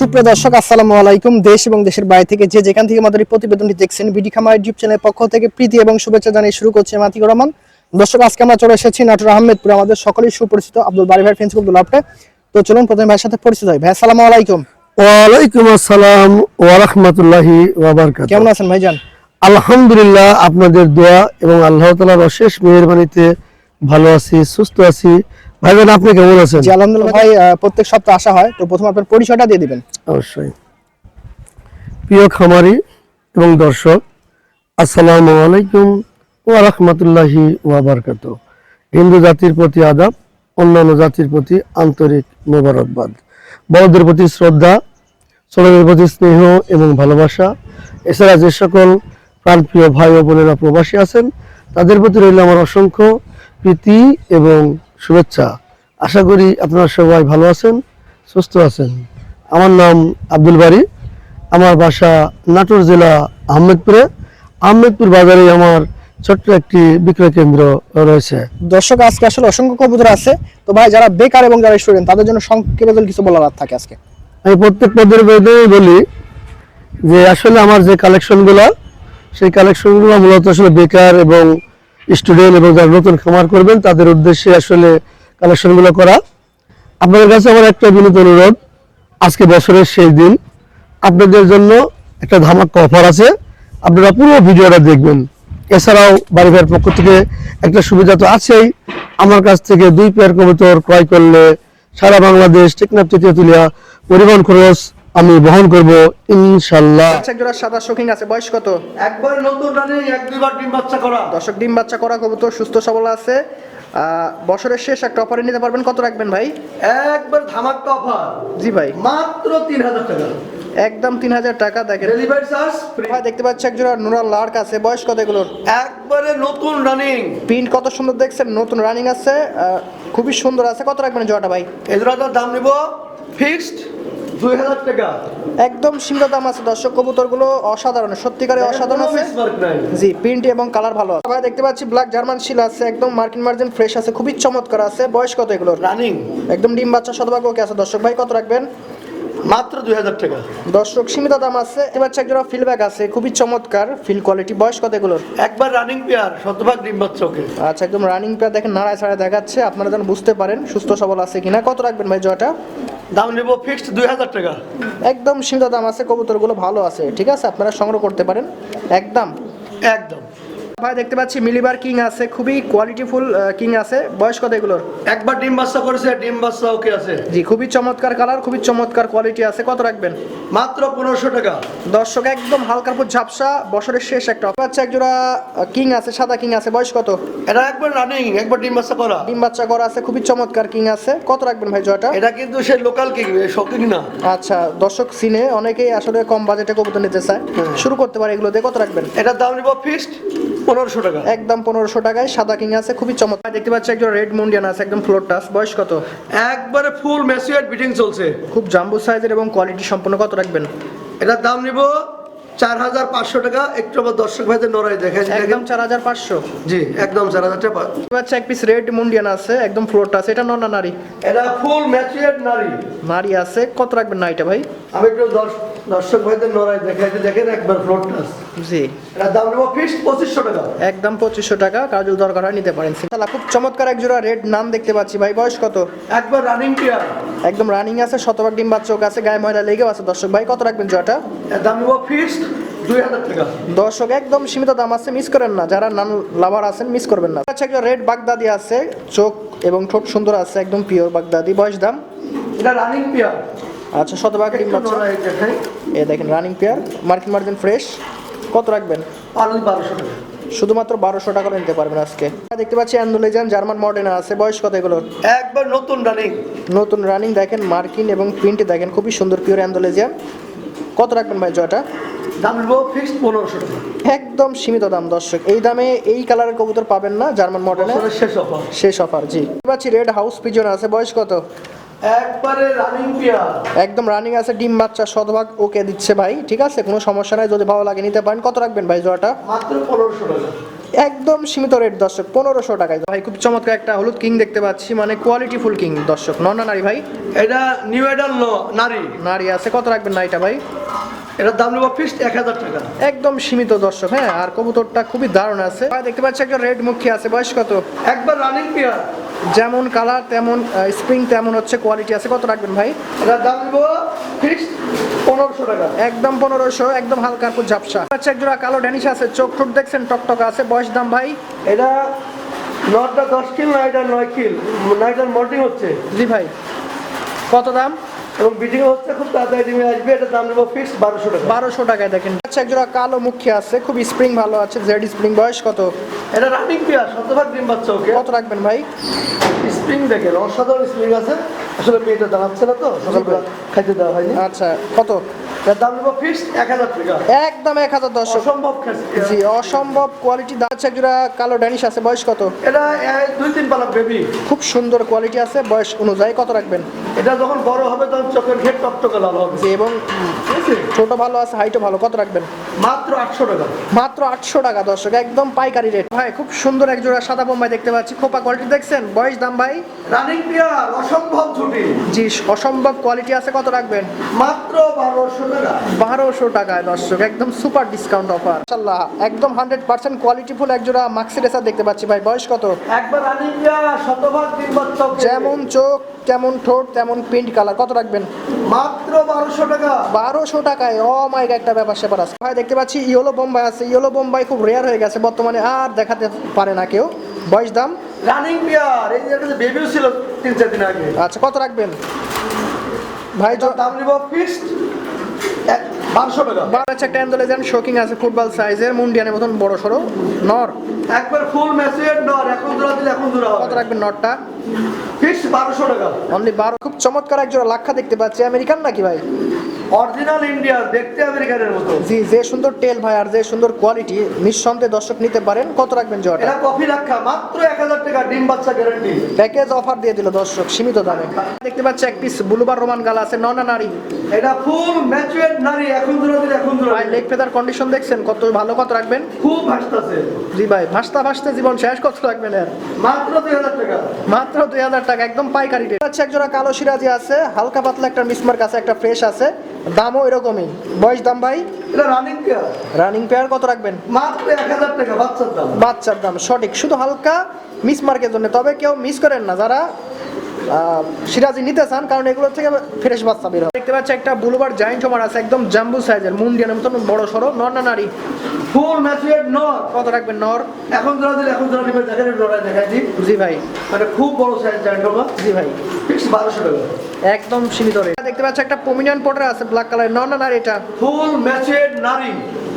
সুপ্রিয় দর্শক আসসালামু আলাইকুম। দেশ এবং দেশের বাইরে থেকে যে যেখান থেকে আমাদের এই প্রতিবেদনটি দেখছেন বিডি খামার ইউটিউব চ্যানেলের পক্ষ থেকে প্রীতি এবং শুভেচ্ছা জানিয়ে শুরু করছে মাতিক রহমান। দর্শক আজকে আমরা চলে এসেছি নাটোর আহমেদপুর আমাদের সকলেই সুপরিচিত আব্দুল বাড়ি ভাই ফেন্স আব্দুল আপটে তো চলুন প্রথমে ভাইয়ের সাথে পরিচিত হই। ভাই আসসালামু আলাইকুম। ওয়ালাইকুম আসসালাম ওয়া রাহমাতুল্লাহি ওয়া বারাকাতুহু। কেমন আছেন ভাইজান? আলহামদুলিল্লাহ আপনাদের দোয়া এবং আল্লাহ তাআলার অশেষ মেহেরবানিতে ভালো আছি সুস্থ আছি। ভাইজান আপনি কেমন আছেন? জি আলহামদুলিল্লাহ ভাই প্রত্যেক সপ্তাহে আসা হয় তো প্রথমে আপনার পরিচয়টা দিয়ে দিবেন। অবশ্যই। প্রিয় খামারি এবং দর্শক আসসালামু আলাইকুম ওয়া রাহমাতুল্লাহি ওয়া বারাকাতুহু। হিন্দু জাতির প্রতি আদাব অন্যান্য জাতির প্রতি আন্তরিক মোবারকবাদ। বড়দের প্রতি শ্রদ্ধা ছোটদের প্রতি স্নেহ এবং ভালোবাসা। এছাড়া যে সকল প্রাণপ্রিয় ভাই ও বোনেরা প্রবাসী আছেন তাদের প্রতি রইল আমার অসংখ্য প্রীতি এবং শুভেচ্ছা। আশা করি আপনারা সবাই ভালো আছেন সুস্থ আছেন। আমার নাম আব্দুল বাড়ি আমার বাসা নাটোর জেলা আহমেদপুরে। আহমেদপুর বাজারে আমার ছোট্ট একটি বিক্রয় কেন্দ্র রয়েছে। দর্শক আজকে আসলে অসংখ্য কবুতর আছে। তো ভাই যারা বেকার এবং যারা স্টুডেন্ট তাদের জন্য সংক্ষেপে কিছু বলার থাকে আজকে। আমি প্রত্যেক পদের বেদনেই বলি যে আসলে আমার যে কালেকশনগুলো সেই কালেকশনগুলো মূলত আসলে বেকার এবং স্টুডেন্ট এবং যারা নতুন খামার করবেন, তাদের উদ্দেশ্যে আসলে কালেকশনগুলো করা। আপনাদের কাছে আমার একটা বিনীত অনুরোধ, আজকে বছরের শেষ দিন। আপনাদের জন্য একটা ধামাক্কা অফার আছে। আপনারা পুরো ভিডিওটা দেখবেন। এছাড়াও বাড়ি ভাইয়ের পক্ষ থেকে একটা সুবিধা তো আছেই। আমার কাছ থেকে দুই পেয়ার কবুতর ক্রয় করলে সারা বাংলাদেশ টেকনাফ তেতুলিয়া পরিবহন খরচ আমি বহন করব ইনশাল্লাহ। আচ্ছা একজোড়া সাদা শৌখিন আছে বয়স কত? একবার নতুন রানে এক দুইবার ডিম বাচ্চা করা। দর্শক ডিম বাচ্চা করা কবুতর সুস্থ সবল আছে। বছরের শেষ একটা অফারে নিতে পারবেন। কত রাখবেন ভাই? একবার ধামাক্কা অফার জি ভাই। মাত্র তিন হাজার টাকা। একদম তিন হাজার টাকা দেখেন। ডেলিভারি চার্জ ভাই দেখতে পাচ্ছি একজোড়া নুরাল লার্ক আছে। বয়স কত এগুলোর? একবারে নতুন রানিং প্রিন্ট কত সুন্দর দেখছেন নতুন রানিং আছে। আহ, খুবই সুন্দর আছে। কত রাখবেন জোড়াটা ভাই? এজরাটার দাম নিব ফিক্সড দুই হাজার টাকা। একদম সীমিত দাম আছে দর্শক কবুতরগুলো অসাধারণ সত্যিকারে অসাধারণ আছে। জি প্রিন্ট এবং কালার ভালো আছে। ভাই দেখতে পাচ্ছি ব্ল্যাক জার্মান শিল আছে একদম মার্কিন মার্জিন ফ্রেশ আছে খুবই চমৎকার আছে। বয়স কত এগুলোর? রানিং একদম ডিম বাচ্চা শতভাগ ওকে আছে। দর্শক ভাই কত রাখবেন? মাত্র দুই হাজার টাকা। দর্শক সীমিত দাম আছে। এবার চেক জোড়া ফিল ব্যাগ আছে খুবই চমৎকার। ফিল কোয়ালিটি বয়স কত এগুলোর? একবার রানিং পেয়ার শতভাগ ডিম বাচ্চা ওকে। আচ্ছা একদম রানিং পেয়ার দেখেন নাড়ায় ছাড়ায় দেখাচ্ছে। আপনারা যেন বুঝতে পারেন সুস্থ সবল আছে কিনা। কত রাখবেন ভাই জয়টা? দাম নিব ফিক্সড দুই হাজার টাকা। একদম সীমিত দাম আছে কবুতরগুলো ভালো আছে ঠিক আছে? আপনারা সংগ্রহ করতে পারেন। একদম? একদম। ভাই দেখতে পাচ্ছি মিলিবার কিং আছে খুবই কোয়ালিটিফুল কিং আছে। বয়স কত এগুলোর? একবার ডিম বাচ্চা করেছে ডিম বাচ্চা ওকে আছে। জি খুবই চমৎকার কালার খুবই চমৎকার কোয়ালিটি আছে। কত রাখবেন? মাত্র পনেরোশো টাকা। দর্শক একদম হালকার উপর ঝাপসা বছরের শেষ একটা অফার আছে একজোড়া কিং আছে সাদা কিং আছে বয়স কত? এটা একবার রানিং একবার ডিম বাচ্চা করা। ডিম বাচ্চা করা আছে খুবই চমৎকার কিং আছে। কত রাখবেন ভাই জয়টা এটা কিন্তু সে লোকাল কিং শকিং না। আচ্ছা দর্শক সিনে অনেকেই আসলে কম বাজেটে কবুতর নিতে চায়। হ্যাঁ। শুরু করতে পারে এগুলো দিয়ে কত রাখবেন? এটার দাম নিব ফিক্সড পনেরোশো টাকা। একদম পনেরোশো টাকায় সাদা কিং আছে খুবই চমৎকার। দেখতে পাচ্ছি একজন রেড মুন্ডিয়ান আছে একদম ফ্লোর টাস বয়স কত? একবারে ফুল ম্যাসিউয়ার বিটিং চলছে। খুব জাম্বু সাইজের এবং কোয়ালিটি সম্পন্ন কত রাখবেন? এটার দাম নিব চার হাজার পাঁচশো টাকা একটু আবার দর্শক ভাইদের নড়াই দেখে একদম চার হাজার পাঁচশো। জি একদম চার হাজার টাকা দেখতে পাচ্ছি এক পিস রেড মুন্ডিয়ান আছে একদম ফ্লোর টাস এটা নন নারী? এটা ফুল ম্যাচুয়ার নারী। নারী আছে কত রাখবেন না এটা ভাই? আমি একটু দর্শ- দর্শক ভাইদের নড়াই দেখাইতে দেখেন একবার ফ্লোর টাস জি। এটার দাম নেব ফিক্সড পঁচিশশো টাকা। একদম পঁচিশশো টাকা কাজল দরকার হয় নিতে পারেন। তাহলে খুব চমৎকার এক জোড়া রেড নাম দেখতে পাচ্ছি। ভাই বয়স কত? একবার রানিং পেয়ার একদম রানিং আছে শতভাগ ডিম বাচ্চা আছে গায়ে ময়লা লেগেও আছে। দর্শক ভাই কত রাখবেন জোড়াটা? দাম নেব দর্শক একদম সীমিত দাম আছে মিস করেন না। যারা নান লাভার আছেন মিস করবেন না। আচ্ছা একটা রেড বাগদাদি আছে চোখ এবং ঠোঁট সুন্দর আছে একদম পিওর বাগদাদি। বয়স দাম? এটা রানিং আচ্ছা শতভাগ ডিম বাচ্চা। এ দেখেন রানিং পেয়ার মার্কিন মার্জিন ফ্রেশ কত রাখবেন? বারোশো টাকা। শুধুমাত্র বারোশো টাকা নিতে পারবেন আজকে। দেখতে পাচ্ছি অ্যান্ডোলেজান জার্মান মডেনা আছে। বয়স কত এগুলোর? একবার নতুন রানিং নতুন রানিং দেখেন মার্কিন এবং প্রিন্টে দেখেন খুবই সুন্দর পিওর অ্যান্ডোলেজিয়ান। কত রাখবেন ভাই জয়টা? দাম ফিক্সড পনেরোশো টাকা। একদম সীমিত দাম দর্শক। এই দামে এই কালারের কবুতর পাবেন না জার্মান মডেলে শেষ অফার শেষ অফার জি। পাচ্ছি রেড হাউস পিজন আছে। বয়স কত? একবারে রানিং পেয়ার একদম রানিং আছে ডিম বাচ্চা শতভাগ ওকে দিচ্ছে ভাই ঠিক আছে? কোনো সমস্যা নাই যদি ভালো লাগে নিতে পারেন। কত রাখবেন ভাই জোড়াটা? মাত্র পনেরোশো টাকা। একদম সীমিত রেট দর্শক পনেরোশো টাকায়। ভাই খুব চমৎকার একটা হলুদ কিং দেখতে পাচ্ছি মানে কোয়ালিটি ফুল কিং দর্শক। নন না নারী ভাই? এটা নিউ এডাল নারী। নারী আছে কত রাখবেন না এটা ভাই? এটার দাম নেব ফিক্সড এক হাজার টাকা। একদম সীমিত দর্শক হ্যাঁ? আর কবুতরটা খুবই দারুণ আছে। ভাই দেখতে পাচ্ছি একটা রেড মুখী আছে বয়স কত? একবার রানিং পেয়ার যেমন কালার তেমন স্প্রিং তেমন হচ্ছে কোয়ালিটি আছে। কত রাখবেন ভাই? এটার দাম দিব পনেরোশো টাকা। একদম পনেরোশো একদম হালকা পুর ঝাপসা। আচ্ছা একজোড়া কালো ড্যানিশ আছে চোখ ঠোঁট দেখছেন টকটকা আছে বয়স দাম ভাই? এটা নটা দশ কিল না এটা নয় কিল না এটার হচ্ছে। জি ভাই। কত দাম? এবং বিডিং হচ্ছে খুব তাড়াতাড়ি ডিমে আসবে। এটা দাম নেব ফিক্সড বারোশো টাকা। বারোশো টাকায় দেখেন। আচ্ছা একজোড়া কালো মুখে আছে খুব স্প্রিং ভালো আছে জেড স্প্রিং বয়স কত? এটা রানিং পেয়ার শতভাগ ডিম বাচ্চা ওকে কত রাখবেন ভাই? স্প্রিং দেখেন অসাধারণ স্প্রিং আছে। আসলে মেয়েটা দাঁড়াচ্ছে না তো সকালবেলা খাইতে দেওয়া হয়নি। আচ্ছা কত? দাম নেব ফিক্সড এক হাজার টাকা। একদম এক হাজার দর্শক। অসম্ভব জি অসম্ভব কোয়ালিটি দাম আছে একজোড়া কালো ড্যানিশ আছে বয়স কত? এটা দুই তিন পালা বেবি খুব সুন্দর কোয়ালিটি আছে বয়স অনুযায়ী কত রাখবেন? এটা যখন বড় হবে তখন চোখের ঘের টকটকে লাল হবে। জি এবং ছোট ভালো আছে হাইটও ভালো কত রাখবেন? মাত্র আটশো টাকা। মাত্র আটশো টাকা দর্শক একদম পাইকারি রেট ভাই খুব সুন্দর এক জোড়া সাদা বোম্বাই দেখতে পাচ্ছি খোপা কোয়ালিটি দেখছেন? বয়স দাম ভাই? রানিং পেয়ার অসম্ভব ছুটি জি অসম্ভব কোয়ালিটি আছে কত রাখবেন? মাত্র বারোশো বারোশো টাকায় দর্শক একদম সুপার ডিসকাউন্ট অফার ইনশাল্লাহ একদম হান্ড্রেড পার্সেন্ট কোয়ালিটি ফুল এক জোড়া মাক্সি রেসার দেখতে পাচ্ছি ভাই। বয়স কত? একবার শতভাগ। যেমন চোখ তেমন ঠোঁট তেমন প্রিন্ট কালার কত রাখবেন? মাত্র বারোশো টাকা। বারোশো টাকায় ও মাইক একটা ব্যাপার স্যাপার আছে। ভাই দেখতে পাচ্ছি ইয়েলো বোম্বাই আছে। ইয়েলো বোম্বাই খুব রেয়ার হয়ে গেছে বর্তমানে আর দেখাতে পারে না কেউ। বয়স দাম? রানিং পেয়ার এই যে বেবিও ছিল তিন চার দিন আগে। আচ্ছা কত রাখবেন? ভাই দাম নিব ফিক্সড বারোশো টাকা। বাচ্চা একটা অ্যান্ডোলেজেন শোকিং আছে ফুটবল সাইজের মুন্ডিয়ানের মতন বড় সড়ো। নর। একবার ফুল নর এখন জোড়া দিলে এখন জোড়া কত রাখবেন নটটা ফিক্সড বারোশো টাকা। অনলি বারো। খুব চমৎকার এক জোড়া লাক্ষা দেখতে পাচ্ছি। আমেরিকান নাকি ভাই? অরিজিনাল ইন্ডিয়ার দেখতে আমেরিকানের মতো। জি যে সুন্দর টেল ভাই আর যে সুন্দর কোয়ালিটি নিঃসন্দেহে দর্শক নিতে পারেন। কত রাখবেন এটা কফি রাখা মাত্র এক হাজার টাকা ডিম বাচ্চা গ্যারান্টি প্যাকেজ অফার দিয়ে দিল দর্শক সীমিত দামে। দেখতে পাচ্ছি এক পিস ব্লুবার রোমান গাল আছে ননা নারী। এটা ফুল ম্যাচুয়ার নারী এখন জোড়া দিলে এখন জোড়া ভাই লেগ ফেদার কন্ডিশন দেখছেন কত ভালো কত রাখবেন? খুব ভাসতেছে। জি ভাই ভাসতে ভাসতে জীবন শেষ কত রাখবেন এর? মাত্র দুই হাজার টাকা। মাত্র দুই হাজার টাকা একদম পাইকারি রেট আচ্ছা একজোড়া কালো সিরাজি আছে হালকা পাতলা একটা মিসমার্ক আছে একটা ফ্রেশ আছে। দামও এরকমই। বয়স দাম ভাই? এটা রানিং পেয়ার রানিং পেয়ার কত রাখবেন? মাত্র টাকা বাচ্চার দাম। বাচ্চার দাম সঠিক। শুধু হালকা মিস মার্কের জন্য। তবে কেউ মিস করেন না। যারা সিরাজি নিতে চান কারণ এগুলো থেকে ফ্রেশ বাচ্চা বের হয় দেখতে পাচ্ছি একটা বুলুবার জায়েন্ট হোমার আছে একদম জাম্বু সাইজের মুন্ডিয়ানের মতন বড় সড়ো নর্না না নারী। ফুল ম্যাচুয়ার নর। কত রাখবেন নর? এখন জোড়া দিলে এখন দিবে দেখেন জি ভাই। মানে খুব বড় সাইজ জানেন জি ভাই। ফিক্স বারোশো টাকা। একদম সীমিত রেট দেখতে পাচ্ছি একটা পমিনিয়ন পটার আছে ব্ল্যাক কালার নর না এটা? ফুল ম্যাচুয়ার নারী।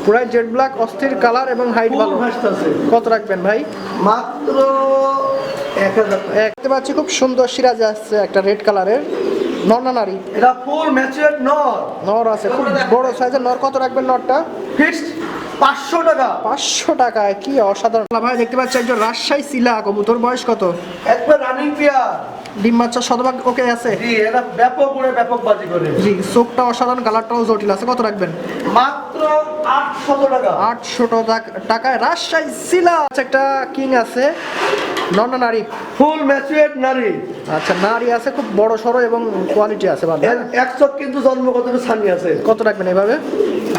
পুরাই জেড ব্ল্যাক অস্থির কালার এবং হাইট ভালো। কত রাখবেন ভাই? মাত্র দেখতে পাচ্ছি খুব সুন্দর সিরাজ আসছে একটা রেড কালারের নর না নারী? এটা ফুল ম্যাচুয়ার নর। নর আছে খুব বড় সাইজের নর কত রাখবেন নরটা? ফিক্সড পাঁচশো টাকা। পাঁচশো টাকায় কি অসাধারণ। ভাই দেখতে পাচ্ছি একজন রাজশাহী সিলা কবুতর বয়স কত? একবার রানিং পেয়ার ডিম বাচ্চা শতভাগ ওকে আছে। জি এটা ব্যাপক করে ব্যাপক বাজি করে। জি চোখটা অসাধারণ কালারটাও জটিল আছে। কত রাখবেন? মাত্র আটশো টাকা। আটশো টাকায় রাজশাহী সিলা আচ্ছা, একটা কিং আছে নর না নারী। ফুল ম্যাচুয়ার নারী। আচ্ছা নারী আছে খুব বড় সড়ো এবং কোয়ালিটি আছে ভালো এক চোখ কিন্তু জন্মগত ছানি আছে। কত রাখবেন এভাবে?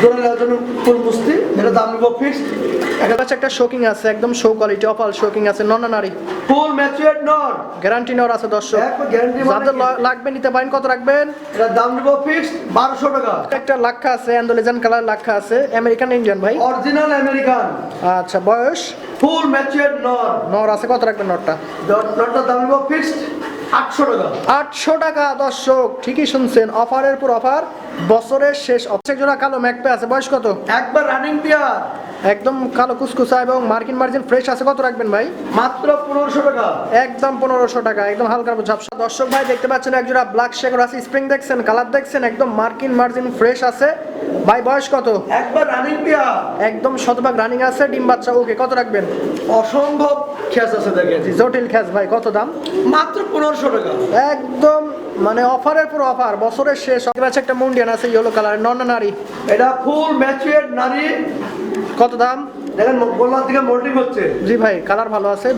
জোড়া নেওয়ার জন্য ফুল মুস্তি এটা দাম নিব ফিক্সড একটা কাছে একটা শোকিং আছে একদম শো কোয়ালিটি অপাল শোকিং আছে নর নারী। ফুল ম্যাচুয়ার নর গ্যারান্টি নেওয়ার আছে দর্শক। যাদের লাগবে নিতে পারেন কত রাখবেন? এটা দাম নিব ফিক্সড বারোশো টাকা। একটা লাক্ষা আছে অ্যান্ডোলেজান কালার লাক্ষা আছে আমেরিকান ইন্ডিয়ান ভাই। অরিজিনাল আমেরিকান আচ্ছা বয়স? ফুল ম্যাচুয়ার নর নর আছে কত রাখবেন নরটা? নরটার দাম নিব ফিক্সড আটশো টাকা। আটশো টাকা দর্শক ঠিকই শুনছেন অফারের পর অফার বছরের শেষ অপশন জোড়া কালো ম্যাকপে আছে বয়স কত? একবার রানিং পেয়ার একদম কালো কুসকুসা এবং মার্কিন মার্জিন ফ্রেশ আছে। কত রাখবেন ভাই? মাত্র পনেরোশো টাকা। একদম পনেরোশো টাকা একদম হালকা ঝাপসা। দর্শক ভাই দেখতে পাচ্ছেন একজোড়া ব্ল্যাক শেকর আছে স্প্রিং দেখছেন কালার দেখছেন একদম মার্কিন মার্জিন ফ্রেশ আছে। ভাই বয়স কত? একবার রানিং পেয়ার একদম শতভাগ রানিং আছে ডিম বাচ্চা ওকে কত রাখবেন? অসম্ভব খেস আছে দেখেন। জটিল খ্যাস ভাই কত দাম? মাত্র পনেরোশো টাকা। একদম মানে অফারের পর অফার বছরের শেষ। একটা মুন্ডিয়ান আছে ইয়েলো কালার নন নারী এটা ফুল ম্যাচুয়ার নারী কত দাম? দেখেন গোল্লার দিকে মোল্ডিং হচ্ছে। জি ভাই কালার ভালো আছে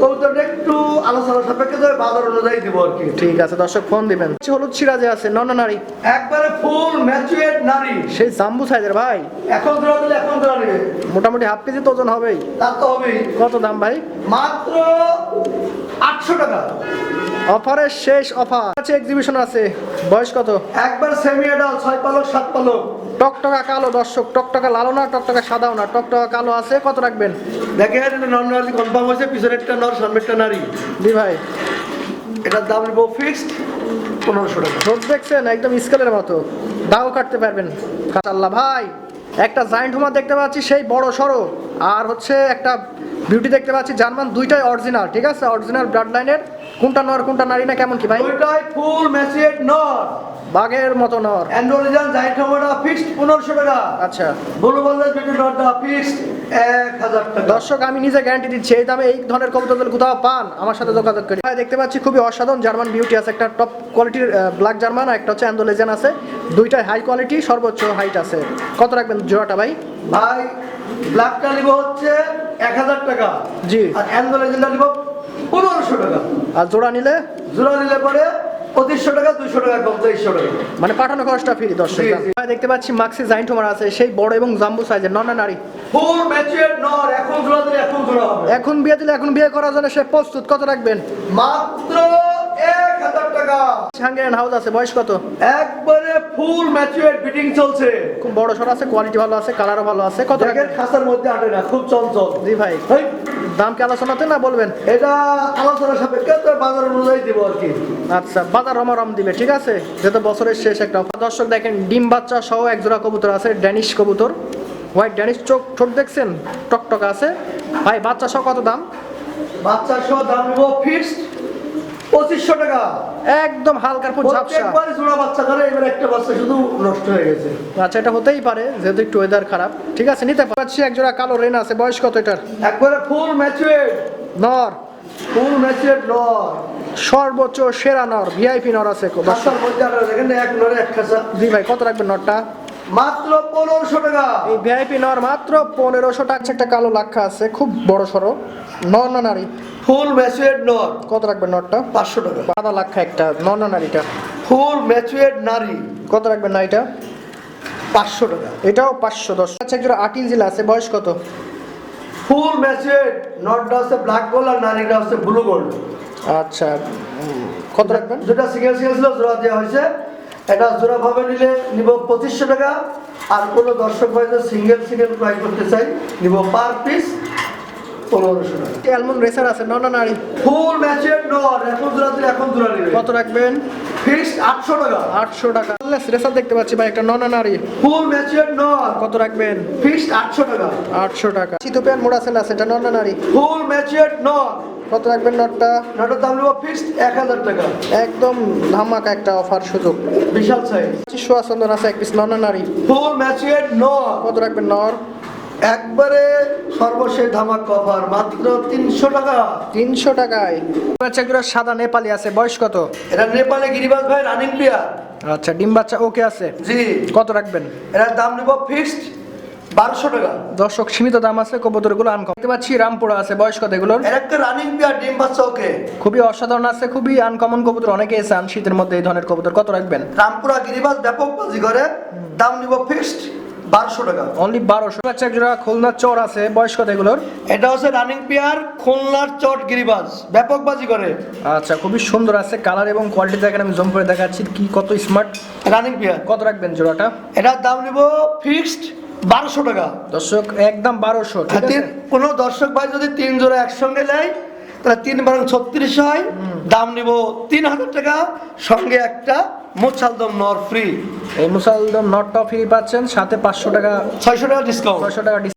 কবুতরটা একটু আলোচনা সাপেক্ষে তবে বাজার অনুযায়ী দিব আর কি। ঠিক আছে দর্শক ফোন দিবেন। হলুদ সিরাজে আছে নন নারী। একবারে ফুল ম্যাচুয়েট নারী। সেই জাম্বু সাইজের ভাই। এখন ধরা দিলে এখন ধরা নেবে মোটামুটি হাফ কেজি তো ওজন হবেই। তার তো হবেই। কত দাম ভাই? মাত্র আটশো টাকা। অফারের শেষ অফার। আছে এক্সিবিশন আছে। বয়স কত? একবার সেমি এডাল ছয় পালক সাত পালক। টকটকা কালো দর্শক টকটকা লালো না টকটকা সাদাও না টকটকা কালো আছে কত রাখবেন? এটা নন নারী কনফার্ম হয়েছে পিছনেরটা নর সামনেরটা নারী। জি ভাই। এটার দাম নেব ফিক্সড পনেরোশো টাকা। রোদ দেখছেন? একদম স্কেলের মতো। দাও কাটতে পারবেন। কাটাল্লা ভাই একটা জায়েন্ট হোমার দেখতে পাচ্ছি সেই বড় সড়ো। আর হচ্ছে একটা বিউটি দেখতে পাচ্ছি জার্মান দুইটাই অরিজিনাল ঠিক আছে? অরিজিনাল ব্লাড লাইনের কোনটা নর কোনটা নারী না কেমন কি ভাই? ওইটাই ফুল ম্যাচুয়েট নর। বাঘের মতো নর। অ্যান্ড্রোলিজান জাইট ফিক্সড পনেরোশো টাকা। আচ্ছা। বলু বললে বিউটি নটটা ফিক্সড এক হাজার টাকা। দর্শক আমি নিজে গ্যারান্টি দিচ্ছি এই দামে এই ধরনের কবুতর কোথাও পান আমার সাথে যোগাযোগ করি। ভাই দেখতে পাচ্ছি খুবই অসাধারণ জার্মান বিউটি আছে একটা টপ কোয়ালিটির ব্ল্যাক জার্মান আর একটা হচ্ছে অ্যান্ডোলেজেন আছে। দুইটাই হাই কোয়ালিটি সর্বোচ্চ হাইট আছে। কত রাখবেন জোড়াটা ভাই? ভাই ব্ল্যাকটা নিব হচ্ছে এক হাজার টাকা। জি। আর অ্যান্ডোলেজেনটা নিব পনেরোশো টাকা। আর জোড়া নিলে? জোড়া নিলে পরে পঁচিশশো টাকা দুইশো টাকা কম টাকা। মানে পাঠানো খরচটা ফ্রি দর্শক। দেখতে পাচ্ছি মাক্সি জাইন্ট হোমার আছে সেই বড় এবং জাম্বু সাইজের নন নারী? ফুল ম্যাচুয়েট নর এখন জোড়া দিলে এখন জোড়া হবে। এখন বিয়ে দিলে এখন বিয়ে করার জন্য সে প্রস্তুত কত রাখবেন? মাত্র এক হাজার টাকা। হাউস আছে বয়স কত? একবারে ফুল ম্যাচুয়েট বিটিং চলছে। খুব বড় সর আছে কোয়ালিটি ভালো আছে কালারও ভালো আছে কত রাখবেন? খাসার মধ্যে আটে না খুব চঞ্চল। জি ভাই দাম কি আলোচনাতে না বলবেন? এটা আলোচনা সাপেক্ষে তো বাজার অনুযায়ী দিব আর কি। আচ্ছা বাজার রমারম দিবে ঠিক আছে? যেহেতু বছরের শেষ একটা অফার। দর্শক দেখেন ডিম বাচ্চা সহ এক জোড়া কবুতর আছে ড্যানিশ কবুতর। হোয়াইট ড্যানিশ চোখ ঠোঁট দেখছেন? টকটক আছে। ভাই বাচ্চা সহ কত দাম? বাচ্চা সহ দাম ফিক্সড পঁচিশশো টাকা। একদম হালকার পর ঝাপসা। জোড়া বাচ্চা ধরে এবার একটা বাচ্চা শুধু নষ্ট হয়ে গেছে। আচ্ছা এটা হতেই পারে যেহেতু একটু ওয়েদার খারাপ। ঠিক আছে নিতে পারছি এক জোড়া কালো রেন আছে। বয়স কত এটার? একবারে ফুল ম্যাচুয়েট নর। ফুল ম্যাচুয়েট নর। সর্বোচ্চ সেরা নর ভিআইপি নর আছে খাসার মধ্যে না, দেখেন এক নরে এক খাসা জি ভাই কত রাখবেন নরটা? মাত্র পনেরোশো টাকা। এই ভিআইপি নর মাত্র পনেরোশো টাকা। একটা কালো লাক্ষা আছে খুব বড় সড়ো। নর না নারী? ফুল ম্যাচুয়েট নর কত রাখবেন নরটা পাঁচশো টাকা। সাদা লাক্ষা একটা নর নারীটা। ফুল ম্যাচুয়েট নারী। কত রাখবেন না এটা পাঁচশো টাকা। এটাও পাঁচশো দশ। আচ্ছা একজোড়া আট ইঞ্চিল আছে বয়স কত? ফুল ম্যাচুয়েট নটটা হচ্ছে ব্ল্যাক গোল্ড আর নারীটা হচ্ছে ব্লু গোল্ড আচ্ছা কত রাখবেন? যেটা সিঙ্গেল সিঙ্গেল ছিল জোড়া দেওয়া হয়েছে। এটা জোড়া ভাবে নিলে নিব পঁচিশশো টাকা। আর কোনো দর্শক ভাই সিঙ্গেল সিঙ্গেল ক্রয় করতে চাই নিব পার পিস পনেরোশো টাকা। অ্যালমন্ড রেসার আছে নর না নারী। ফুল ম্যাচুয়েট নট এখন জোড়া দিলে এখন জোড়া নিবে কত রাখবেন? ফিক্সড আটশো টাকা। আটশো টাকা। রেসার দেখতে পাচ্ছি ভাই একটা নর না নারী। ফুল ম্যাচুয়েট নট কত রাখবেন? ফিক্সড আটশো টাকা। আটশো টাকা। চিতোপিয়ান মোড়াসেল আছে এটা নর না নারী। ফুল ম্যাচুয়েট নট কত রাখবেন নটটা নটের দাম নেব ফিক্সড এক হাজার টাকা। একদম ধামাকা একটা অফার সুযোগ। বিশাল সাইজ সোয়া চন্দন আছে এক পিস নর না নারী। ফুল ম্যাচুয়েট নট কত রাখবেন নর? একবারে সর্বশেষ ধামাক কভার মাত্র তিনশো টাকা। তিনশো টাকায়। একজোড়া সাদা নেপালি আছে বয়স কত? এটা নেপালে গিরিবাস ভাই রানিং প্লেয়ার আচ্ছা ডিম বাচ্চা ওকে আছে। জি। কত রাখবেন? এটার দাম নেব ফিক্সড বারোশো টাকা। দর্শক সীমিত দাম আছে কবুতরগুলো আনকম দেখতে পাচ্ছি রামপুরা আছে বয়স কত এগুলোর? একটা রানিং প্লেয়ার ডিম বাচ্চা ওকে খুবই অসাধারণ আছে খুবই আনকমন কবুতর অনেকে চান শীতের মধ্যে এই ধরনের কবুতর। কত রাখবেন? রামপুরা গিরিবাস ব্যাপক বাজি করে দাম নিব ফিক্সড বারোশো টাকা। অনলি বারোশো। বাচ্চা একজোড়া খুলনা চর আছে। বয়স কত এগুলোর? এটা হচ্ছে রানিং পেয়ার খুলনার চট গিরিবাজ। ব্যাপক বাজি করে। আচ্ছা খুবই সুন্দর আছে। কালার এবং কোয়ালিটি দেখেন আমি জম করে দেখাচ্ছি কি কত স্মার্ট রানিং পেয়ার কত রাখবেন জোড়াটা? এটার দাম নিব ফিক্সড বারোশো টাকা। দর্শক একদম বারোশো কোনো দর্শক ভাই যদি তিন জোড়া একসঙ্গে নেয় তাহলে তিন বারং ছত্রিশ হয়। দাম নিব তিন হাজার টাকা। সঙ্গে একটা মোচালদম নর ফ্রি এই মুসালদম নরটা ফ্রি পাচ্ছেন সাথে পাঁচশো টাকা ছয়শো টাকা ডিসকাউন্ট ছয়শো টাকা